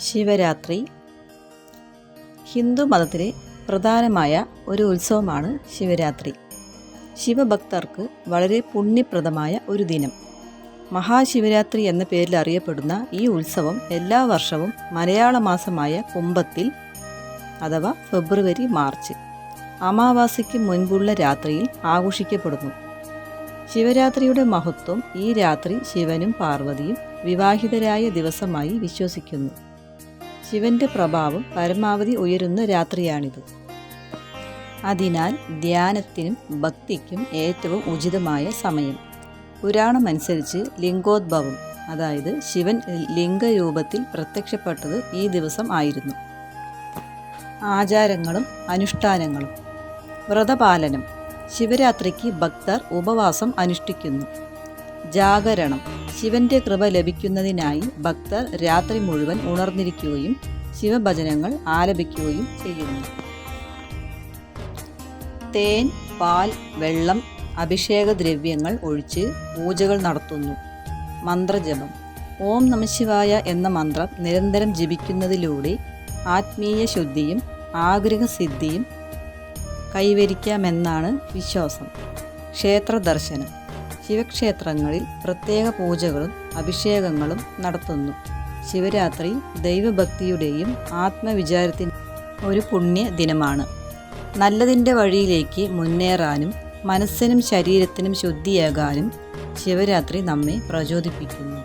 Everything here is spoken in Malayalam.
ശിവരാത്രി ഹിന്ദു മതത്തിലെ പ്രധാനമായ ഒരു ഉത്സവമാണ് ശിവരാത്രി. ശിവഭക്തർക്ക് വളരെ പുണ്യപ്രദമായ ഒരു ദിനം. മഹാശിവരാത്രി എന്ന പേരിൽ അറിയപ്പെടുന്ന ഈ ഉത്സവം എല്ലാ വർഷവും മലയാള മാസമായ കുംഭത്തിൽ അഥവാ ഫെബ്രുവരി മാർച്ച് അമാവാസിക്ക് മുൻപുള്ള രാത്രിയിൽ ആഘോഷിക്കപ്പെടുന്നു. ശിവരാത്രിയുടെ മഹത്വം ഈ രാത്രി ശിവനും പാർവതിയും വിവാഹിതരായ ദിവസമായി വിശ്വസിക്കുന്നു. ശിവന്റെ പ്രഭാവം പരമാവധി ഉയരുന്ന രാത്രിയാണിത്. അതിനാൽ ധ്യാനത്തിനും ഭക്തിക്കും ഏറ്റവും ഉചിതമായ സമയം. പുരാണമനുസരിച്ച് ലിംഗോദ്ഭവം അതായത് ശിവൻ ലിംഗരൂപത്തിൽ പ്രത്യക്ഷപ്പെട്ടത് ഈ ദിവസം ആയിരുന്നു. ആചാരങ്ങളും അനുഷ്ഠാനങ്ങളും. വ്രതപാലനം. ശിവരാത്രിക്ക് ഭക്തർ ഉപവാസം അനുഷ്ഠിക്കുന്നു. ജാഗരണം. ശിവന്റെ കൃപ ലഭിക്കുന്നതിനായി ഭക്തർ രാത്രി മുഴുവൻ ഉണർന്നിരിക്കുകയും ശിവഭജനങ്ങൾ ആലപിക്കുകയും ചെയ്യുന്നു. തേൻ പാൽ വെള്ളം അഭിഷേക ദ്രവ്യങ്ങൾ ഒഴിച്ച് പൂജകൾ നടത്തുന്നു. മന്ത്രജപം. ഓം നമശിവായ എന്ന മന്ത്രം നിരന്തരം ജപിക്കുന്നതിലൂടെ ആത്മീയ ശുദ്ധിയും ആഗ്രഹസിദ്ധിയും കൈവരിക്കാമെന്നാണ് വിശ്വാസം. ക്ഷേത്ര ദർശനം ശിവക്ഷേത്രങ്ങളിൽ പ്രത്യേക പൂജകളും അഭിഷേകങ്ങളും നടത്തുന്നു. ശിവരാത്രി ദൈവഭക്തിയുടെയും ആത്മവിചാരത്തിന്റെ ഒരു പുണ്യ ദിനമാണ്. നല്ലതിന്റെ വഴിയിലേക്ക് മുന്നേറാനും മനസ്സിനും ശരീരത്തിനും ശുദ്ധിയാകാനും ശിവരാത്രി നമ്മെ പ്രചോദിപ്പിക്കുന്നു.